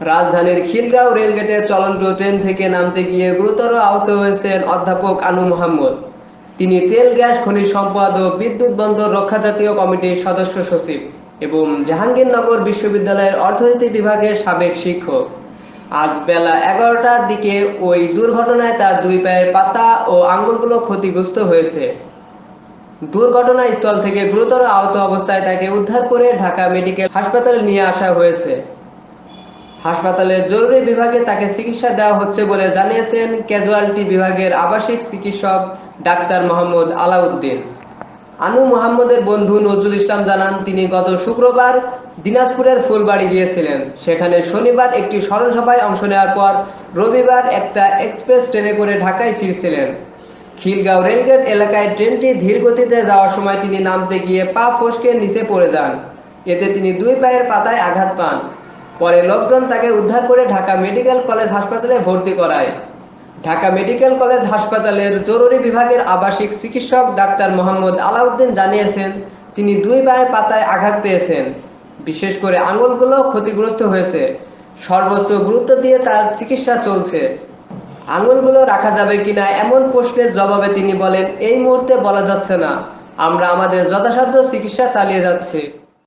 রাজধানীর খিলগাঁও রেলগেটের চলন্ত ট্রেন থেকে নামতে গিয়ে গুরুতর আহত হয়েছেন অধ্যাপক আনু মোহাম্মদ। তিনি তেল, গ্যাস, খনিজ সম্পদ ও বিদ্যুৎ বন্দর রক্ষা জাতীয় কমিটির সদস্য সচিব এবং জাহাঙ্গীরনগর বিশ্ববিদ্যালয়ের অর্থনীতি বিভাগের সাবেক শিক্ষক। আজ বেলা এগারোটার দিকে ওই দুর্ঘটনায় তার দুই পায়ের পাতা ও আঙ্গুলগুলো ক্ষতিগ্রস্ত হয়েছে। দুর্ঘটনাস্থল থেকে গুরুতর আহত অবস্থায় তাকে উদ্ধার করে ঢাকা মেডিকেল হাসপাতালে নিয়ে আসা হয়েছে। হাসপাতালের জরুরি বিভাগে তাকে চিকিৎসা দেওয়া হচ্ছে বলে জানিয়েছেন ক্যাজুয়ালিটি বিভাগের আবাসিক চিকিৎসক ডাক্তার মোহাম্মদ আলাউদ্দিন। আনু মোহাম্মদের বন্ধু নজরুল ইসলাম জানান, তিনি গত শুক্রবার দিনাজপুরের ফুলবাড়ি গিয়েছিলেন। সেখানে শনিবার একটি স্মরণ সভায় অংশ নেওয়ার পর রবিবার একটা এক্সপ্রেস ট্রেনে করে ঢাকায় ফিরছিলেন। খিলগাঁও রেলগেট এলাকায় ট্রেনটি ধীর গতিতে যাওয়ার সময় তিনি নামতে গিয়ে পা ফসকে নিচে পড়ে যান। এতে তিনি দুই পায়ের পাতায় আঘাত পান। পরে লোকজন তাকে উদ্ধার করে ঢাকা মেডিকেল কলেজ হাসপাতালে ভর্তি করায়। ঢাকা মেডিকেল কলেজ হাসপাতালের জরুরি বিভাগের আবাসিক চিকিৎসক ডাক্তার মোহাম্মদ আলাউদ্দিন জানিয়েছেন, তিনি দুই পায়ের পাতায় আঘাত পেয়েছেন। বিশেষ করে আঙুলগুলো ক্ষতিগ্রস্ত হয়েছে। সর্বোচ্চ গুরুত্ব দিয়ে তার চিকিৎসা চলছে। আঙুলগুলো রাখা যাবে কিনা এমন প্রশ্নের জবাবে তিনি বলেন, এই মুহূর্তে বলা যাচ্ছে না। আমরা আমাদের যথাসাধ্য চিকিৎসা চালিয়ে যাচ্ছি।